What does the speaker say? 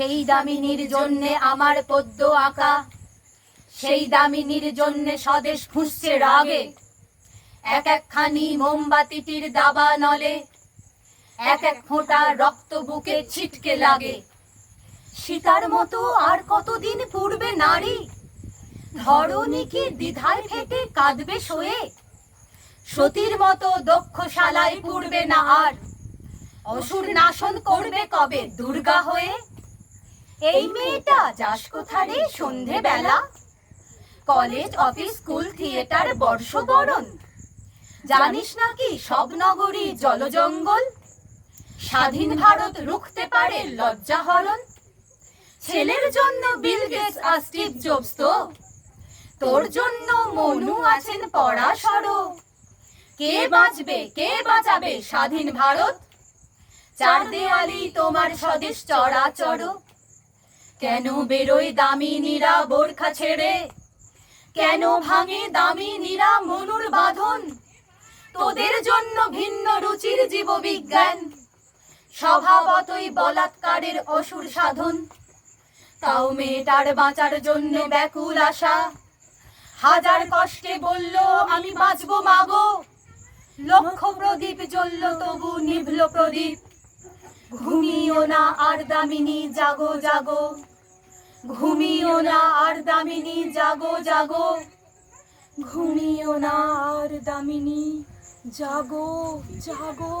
সেই দামিনীর জন্যে আমার পদ্য আঁকা। সেই দামিনীর জন্যে স্বদেশ ফুঁসছে রাগে। এক একখানি মোমবাতিটির দাবা নলে, এক এক ফোঁটা রক্ত বুকে ছিটকে লাগে। সীতার মতো আর কতদিন পূর্বে নারী? ধরণী কি দ্বিধায় ফেটে কাঁদবে শোয়ে? সতীর মতো দক্ষ শালায় পূর্বে না আর? অসুর নাশন করবে কবে দুর্গা হয়ে? এই মেয়েটা যাস কোথারে সন্ধে বেলা কলেজ, অফিস, স্কুল, থিয়েটার, বর্ষবরণ। জানিস নাকি সব নগরী জলজঙ্গল? স্বাধীন ভারত রুখতে পারে লজ্জা হরণ। ছেলের জন্য বিল গেটস আর স্টিভ জবস তো। তোর জন্য মনু আছেন পড়াশর কে বাঁচবে, কে বাঁচাবে স্বাধীন ভারত? চার দেওয়ালি তোমার স্বদেশ চড়াচড় কেন বেরোয় দামিনীরা বোরখা ছেড়ে? কেন ভাঙে দামিনীরা মনুর বাঁধন? তোদের জন্য ভিন্ন রুচির জীববিজ্ঞান। স্বভাবতই বলাৎকারের অসুর সাধন। তাও মেয়েটার বাঁচার জন্য ব্যাকুল আশা। হাজার কষ্টে বলল, আমি বাঁচবো মাগো। লক্ষ প্রদীপ জ্বলল, তবু নিভল প্রদীপ। ঘুমিও না আর দামিনী, জাগো জাগো। ঘুমিও না আর দামিনী জাগো জাগো। ঘুমিও না আর দামিনী জাগো জাগো।